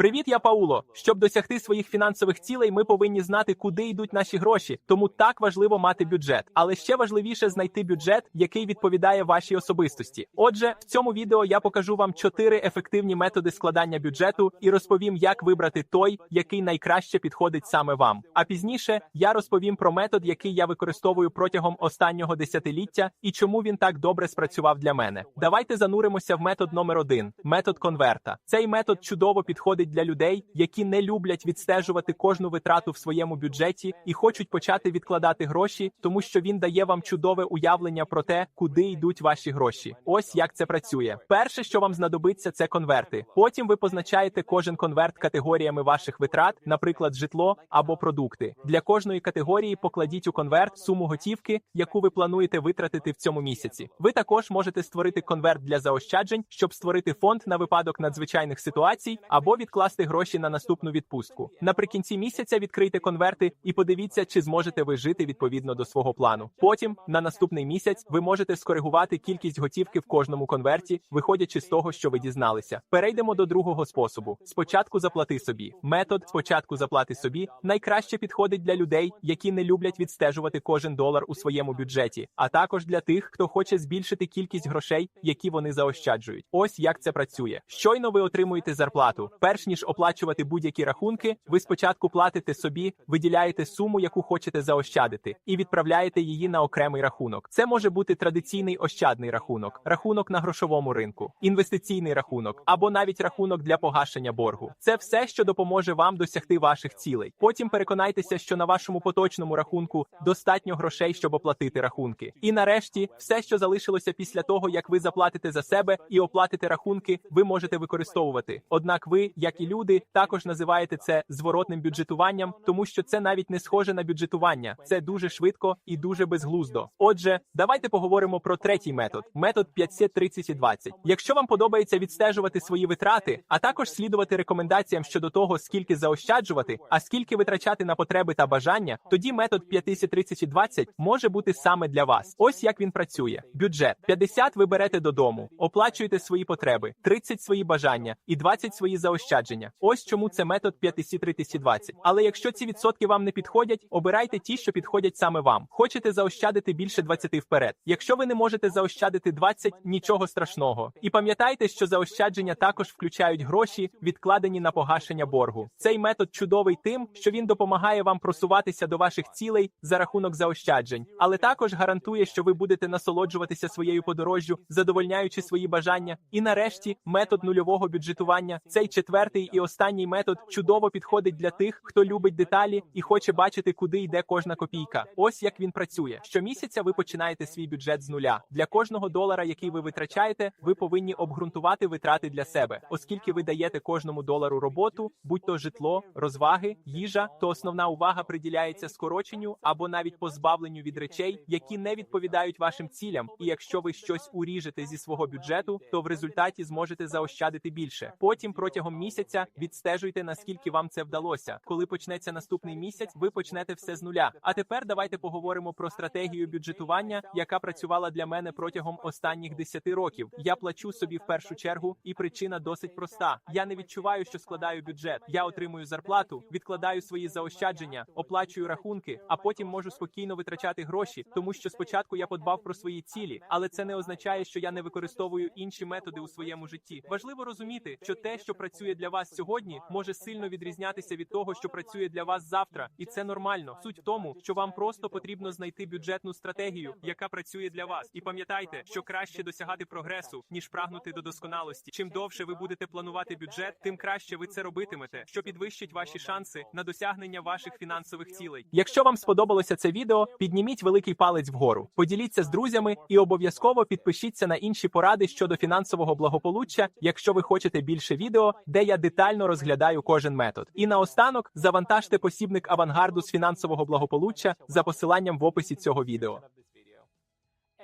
Привіт, я Пауло. Щоб досягти своїх фінансових цілей, ми повинні знати, куди йдуть наші гроші. Тому так важливо мати бюджет. Але ще важливіше знайти бюджет, який відповідає вашій особистості. Отже, в цьому відео я покажу вам чотири ефективні методи складання бюджету і розповім, як вибрати той, який найкраще підходить саме вам. А пізніше я розповім про метод, який я використовую протягом останнього десятиліття, і чому він так добре спрацював для мене. Давайте зануримося в метод номер один метод конверта. Цей метод чудово підходить для людей, які не люблять відстежувати кожну витрату в своєму бюджеті і хочуть почати відкладати гроші, тому що він дає вам чудове уявлення про те, куди йдуть ваші гроші. Ось як це працює. Перше, що вам знадобиться, це конверти. Потім ви позначаєте кожен конверт категоріями ваших витрат, наприклад, житло або продукти. Для кожної категорії покладіть у конверт суму готівки, яку ви плануєте витратити в цьому місяці. Ви також можете створити конверт для заощаджень, щоб створити фонд на випадок надзвичайних ситуацій або відкласти гроші на наступну відпустку. Наприкінці місяця відкрийте конверти і подивіться, чи зможете ви жити відповідно до свого плану. Потім на наступний місяць ви можете скоригувати кількість готівки в кожному конверті, виходячи з того, що ви дізналися. Перейдемо до другого способу: спочатку заплати собі. Метод спочатку заплати собі найкраще підходить для людей, які не люблять відстежувати кожен долар у своєму бюджеті, а також для тих, хто хоче збільшити кількість грошей, які вони заощаджують. Ось як це працює. Щойно ви отримуєте зарплату. Перш ніж оплачувати будь-які рахунки, ви спочатку платите собі, виділяєте суму, яку хочете заощадити, і відправляєте її на окремий рахунок. Це може бути традиційний ощадний рахунок, рахунок на грошовому ринку, інвестиційний рахунок або навіть рахунок для погашення боргу. Це все, що допоможе вам досягти ваших цілей. Потім переконайтеся, що на вашому поточному рахунку достатньо грошей, щоб оплатити рахунки. І нарешті, все, що залишилося після того, як ви заплатите за себе і оплатите рахунки, ви можете використовувати. Однак ви, як і люди, також називаєте це зворотним бюджетуванням, тому що це навіть не схоже на бюджетування. Це дуже швидко і дуже безглуздо. Отже, давайте поговоримо про третій метод метод 50, 30 і 20. Якщо вам подобається відстежувати свої витрати, а також слідувати рекомендаціям щодо того, скільки заощаджувати, а скільки витрачати на потреби та бажання, тоді метод 50, 30 і 20 може бути саме для вас. Ось як він працює. Бюджет 50 ви берете додому, оплачуєте свої потреби, 30 свої бажання і 20 свої заощадження. Ось чому це метод 50, 30 і 20. Але якщо ці відсотки вам не підходять, обирайте ті, що підходять саме вам. Хочете заощадити більше 20 вперед. Якщо ви не можете заощадити 20, нічого страшного. І пам'ятайте, що заощадження також включають гроші, відкладені на погашення боргу. Цей метод чудовий тим, що він допомагає вам просуватися до ваших цілей за рахунок заощаджень, але також гарантує, що ви будете насолоджуватися своєю подорожжю, задовольняючи свої бажання. І нарешті метод нульового бюджетування. Цей четвертий і останній метод чудово підходить для тих, хто любить деталі і хоче бачити, куди йде кожна копійка. Ось як він працює. Щомісяця ви починаєте свій бюджет з нуля. Для кожного долара, який ви витрачаєте, ви повинні обґрунтувати витрати для себе, оскільки ви даєте кожному долару роботу, будь то житло, розваги, їжа, то основна увага приділяється скороченню або навіть позбавленню від речей, які не відповідають вашим цілям. І якщо ви щось уріжете зі свого бюджету, то в результаті зможете заощадити більше. Потім протягом місяця відстежуйте наскільки вам це вдалося. Коли почнеться наступний місяць, ви почнете все з нуля. А тепер давайте поговоримо про стратегію бюджетування, яка працювала для мене протягом останніх 10 років. Я плачу собі в першу чергу, і причина досить проста. Я не відчуваю, що складаю бюджет. Я отримую зарплату, відкладаю свої заощадження, оплачую рахунки, а потім можу спокійно витрачати гроші, тому що спочатку я подбав про свої цілі, але це не означає, що я не використовую інші методи у своєму житті. Важливо розуміти, що те, що працює для вас сьогодні, може сильно відрізнятися від того, що працює для вас завтра, і це нормально. Суть в тому, що вам просто потрібно знайти бюджетну стратегію, яка працює для вас. І пам'ятайте, що краще досягати прогресу, ніж прагнути до досконалості. Чим довше ви будете планувати бюджет, тим краще ви це робитимете, що підвищить ваші шанси на досягнення ваших фінансових цілей. Якщо вам сподобалося це відео, підніміть великий палець вгору, поділіться з друзями і обов'язково підпишіться на інші поради щодо фінансового благополуччя, якщо ви хочете більше відео, де я детально розглядаю кожен метод. І наостанок завантажте посібник авангарду з фінансового благополуччя за посиланням в описі цього відео.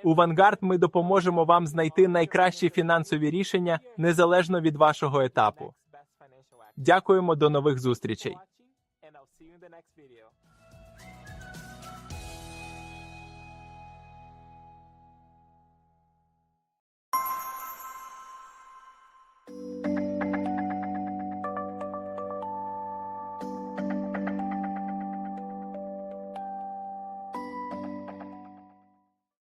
У Vanguard ми допоможемо вам знайти найкращі фінансові рішення незалежно від вашого етапу. Дякуємо до нових зустрічей.